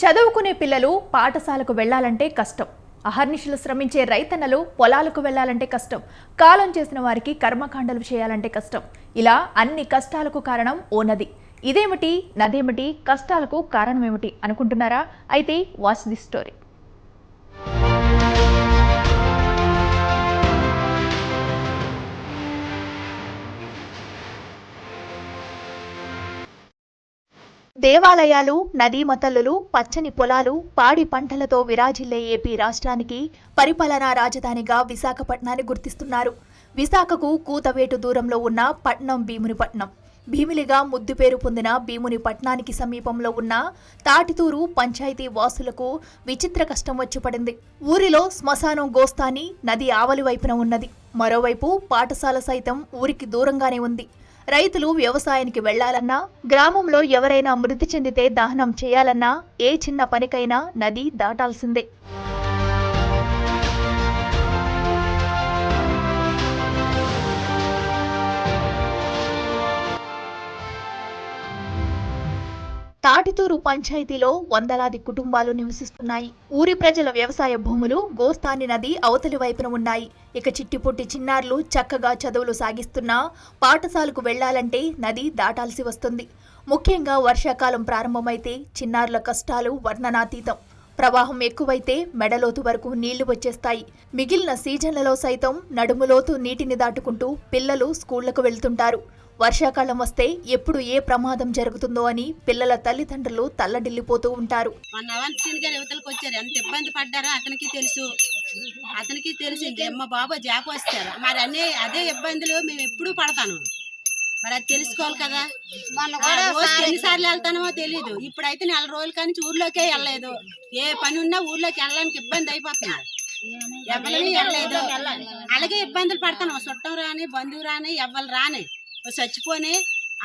చదువుకునే పిల్లలు పాఠశాలకు వెళ్ళాలంటే కష్టం. అహర్నిశలు శ్రమించే రైతన్నలు పొలాలకు వెళ్ళాలంటే కష్టం. కాలం చేసిన వారికి కర్మకాండలు చేయాలంటే కష్టం. ఇలా అన్ని కష్టాలకు కారణం ఓ నది. ఇదేమిటి? నదేమిటి? కష్టాలకు కారణం ఏమిటి అనుకుంటున్నారా? అయితే వాచ్ ది స్టోరీ. దేవాలయాలు నదీ మతల్లులు పచ్చని పొలాలు పాడి పంటలతో విరాజిల్లే ఏపీ రాష్ట్రానికి పరిపాలనా రాజధానిగా విశాఖపట్నాన్ని గుర్తిస్తున్నారు. విశాఖకు కూతవేటు దూరంలో ఉన్న పట్నం భీమునిపట్నం. భీమిలిగా ముద్దు పేరు పొందిన భీముని పట్నానికి సమీపంలో ఉన్న తాటితూరు పంచాయతీ వాసులకు విచిత్ర కష్టం వచ్చి పడింది ఊరిలో శ్మశానం గోస్తాని నది ఆవలి వైపున ఉన్నది. మరోవైపు పాఠశాల సైతం ఊరికి దూరంగానే ఉంది. రైతులు వ్యవసాయానికి వెళ్ళాలన్నా గ్రామంలో ఎవరైనా మృతి చెందితే దహనం చేయాలన్నా ఏ చిన్న పనికైనా నది దాటాల్సిందే. తాటితూరు పంచాయతీలో వందలాది కుటుంబాలు నివసిస్తున్నాయి. ఊరి ప్రజల వ్యవసాయ భూములు గోస్తాని నది అవతలి వైపున ఉన్నాయి. ఇక చిట్టిపుట్టి చిన్నారులు చక్కగా చదువులు సాగిస్తున్నా పాఠశాలకు వెళ్ళాలంటే నది దాటాల్సి వస్తుంది. ముఖ్యంగా వర్షాకాలం ప్రారంభమైతే చిన్నారుల కష్టాలు వర్ణనాతీతం. ప్రవాహం ఎక్కువైతే మెడలోతు వరకు నీళ్ళు వచ్చేస్తాయి. మిగిలిన సీజన్లలో సైతం నడుములోతు నీటిని దాటుకుంటూ పిల్లలు స్కూళ్ళకు వెళ్తుంటారు. వర్షాకాలం వస్తే ఎప్పుడు ఏ ప్రమాదం జరుగుతుందో అని పిల్లల తల్లిదండ్రులు తల్లడిల్లిపోతూ ఉంటారు. మొన్న అవంతి సీన్ గారు యువతలకు వచ్చారు. ఎంత ఇబ్బంది పడ్డారో అతనికి తెలుసు. అతనికి తెలుసు. ఇంకేమ్మ బాబు జాబ్ వస్తారు. మరి అన్ని అదే ఇబ్బందులు మేము ఎప్పుడూ పడతాను. మరి అది తెలుసుకోవాలి కదా. ఎన్నిసార్లు వెళ్తానో తెలియదు ఇప్పుడైతే నెల రోజుల కానీ ఊర్లోకే వెళ్ళలేదు. ఏ పని ఉన్నా ఊర్లోకి వెళ్ళడానికి ఇబ్బంది అయిపోతుంది ఎవరిని వెళ్ళలేదు. అలాగే ఇబ్బందులు పడతాను. చుట్టం రాని బంధువు రాని ఎవ్వరు రాని. చచ్చిపోని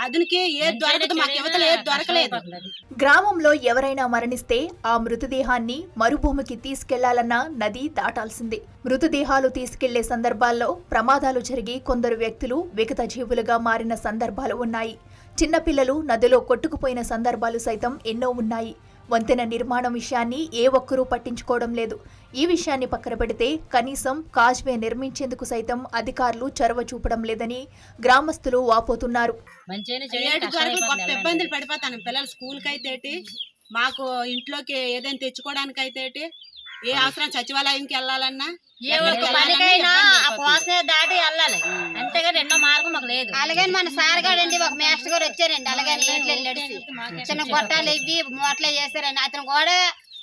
అదునికి ఏది దొరకదు మాకు యువతలు ఏది దొరకలేదు. గ్రామంలో ఎవరైనా మరణిస్తే ఆ మృతదేహాన్ని మరుభూమికి తీసుకెళ్ళాలన్నా నది దాటాల్సిందే. మృతదేహాలు తీసుకెళ్ళే సందర్భాల్లో ప్రమాదాలు జరిగి కొందరు వ్యక్తులు విగత జీవులుగా మారిన సందర్భాలు ఉన్నాయి. చిన్నపిల్లలు నదిలో కొట్టుకుపోయిన సందర్భాలు సైతం ఎన్నో ఉన్నాయి. వంతెన నిర్మాణం విషయాన్ని ఏ ఒక్కరూ పట్టించుకోవడం లేదు. ఈ విషయాన్ని పక్కన పెడితే కనీసం కాజ్వే నిర్మించేందుకు సైతం అధికారులు చొరవ చూపడం లేదని గ్రామస్తులు వాపోతున్నారు. ఇబ్బందులు పడిపోతాను పిల్లలు స్కూల్కి అయితే ఏంటి, మాకు ఇంట్లోకి ఏదైనా తెచ్చుకోవడానికి అయితే ఏంటి, ఏ అవసరం సచివాలయంకి వెళ్ళాలన్నా? ఏ ఒక్క పనికైనా ఆ కోసమే దాటి వెళ్ళాలి. అంతేగా రెండో మార్గం మాకు లేదు. అలాగే మన సార్ గారండి ఒక మాస్టర్ గారు వచ్చారండి అలాగే నడిచి. చిన్న గొట్టాలు ఇవి మూటలు చేశారండి అతను కూడా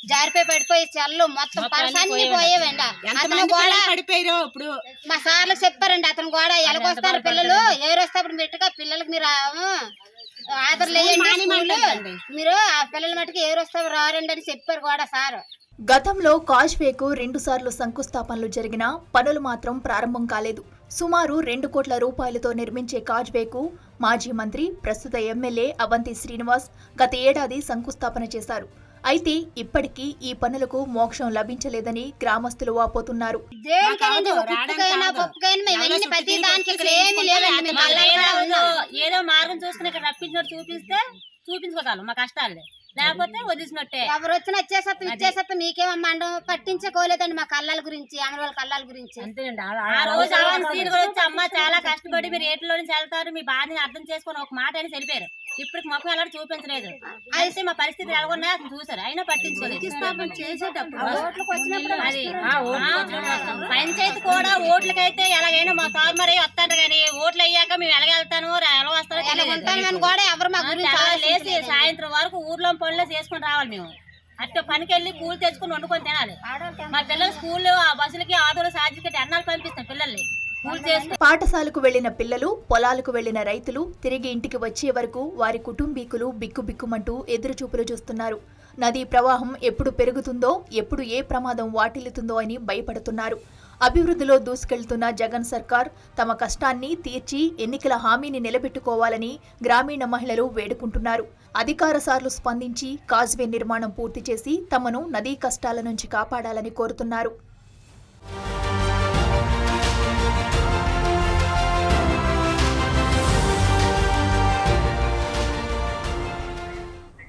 జారిపోయి పడిపోయి చెల్లు మొత్తం పరసన్ని పోయేవండి. అతను కూడా పడిపోయారో ఇప్పుడు? మా సార్లు చెప్పారండి అతను కూడా ఎలాగొస్తారు పిల్లలు ఎవరు వస్తే అప్పుడు మెట్టుగా పిల్లలకి మీరు స్కూలు. మానేయమంటారండి. మీరు ఆ పిల్లల మట్టుకు ఎవరు వస్తారు రారండి అని చెప్పారు కూడా సార్. గతంలో కాజ్వేకు రెండుసార్లు శంకుస్థాపనలు జరిగినా పనులు మాత్రం ప్రారంభం కాలేదు. సుమారు రెండు కోట్ల రూపాయలతో నిర్మించే కాజ్వేకు మాజీ మంత్రి ప్రస్తుత ఎమ్మెల్యే అవంతి శ్రీనివాస్ గత ఏడాది శంకుస్థాపన చేశారు. అయితే ఇప్పటికీ ఈ పనులకు మోక్షం లభించలేదని గ్రామస్తులు వాపోతున్నారు. ఏదో మార్గం చూసుకుని ఇక్కడ రప్పించినట్టు చూపిస్తే చూపించుకోగలం మా కష్టాలు. లేకపోతే వదిలిసినట్టే. ఎవరు వచ్చినా వచ్చేసేస్తాం ఇచ్చేసేస్తాం మీకేమమ్మండం పట్టించుకోలేదండి మా కళ్ళాల గురించి ఆమె వాళ్ళ కళ్ళాల గురించి. అంతేనండి ఆ రోజు అవంతి కూడా వచ్చి అమ్మ చాలా కష్టపడి మీరు ఏట్లో నుంచి వెళ్తారు మీ బాధని అర్థం చేసుకొని ఒక మాట అని తెలిపారు ఇప్పుడు ముఖం ఎలా చూపించలేదు. అయితే మా పరిస్థితి ఎలాగొన్నా చూసారు అయినా పట్టించుకోలేదు. పంచాయతీ కూడా ఓట్లకైతే ఎలాగైనా మా ఫార్మర్ వస్తారు కానీ ఓట్లు అయ్యాక మేము ఎలాగెళ్తాను ఎలా. ఉంటామని కూడా ఎవరు మా లేచి. సాయంత్రం వరకు ఊర్లో పనులు చేసుకొని రావాలి మేము. అట్లా పనికి వెళ్ళి కూలి తెచ్చుకొని వండుకొని తినాలి. మా పిల్లలు స్కూల్ ఆ బస్సులకి ఆటోలు సాధ్యకి అన్నాలు పంపిస్తాం పిల్లల్ని. పాఠశాలకు వెళ్ళిన పిల్లలు పొలాలకు వెళ్ళిన రైతులు తిరిగి ఇంటికి వచ్చే వరకు వారి కుటుంబీకులు బిక్కుబిక్కుమంటూ ఎదురుచూపులు చూస్తున్నారు. నదీ ప్రవాహం ఎప్పుడు పెరుగుతుందో ఎప్పుడు ఏ ప్రమాదం వాటిల్లుతుందో అని భయపడుతున్నారు. అభివృద్ధిలో దూసుకెళ్తున్న జగన్ సర్కార్ తమ కష్టాన్ని తీర్చి ఎన్నికల హామీని నిలబెట్టుకోవాలని గ్రామీణ మహిళలు వేడుకుంటున్నారు. అధికార సార్లు స్పందించి కాజ్వే నిర్మాణం పూర్తి చేసి తమను నదీ కష్టాల నుంచి కాపాడాలని కోరుతున్నారు.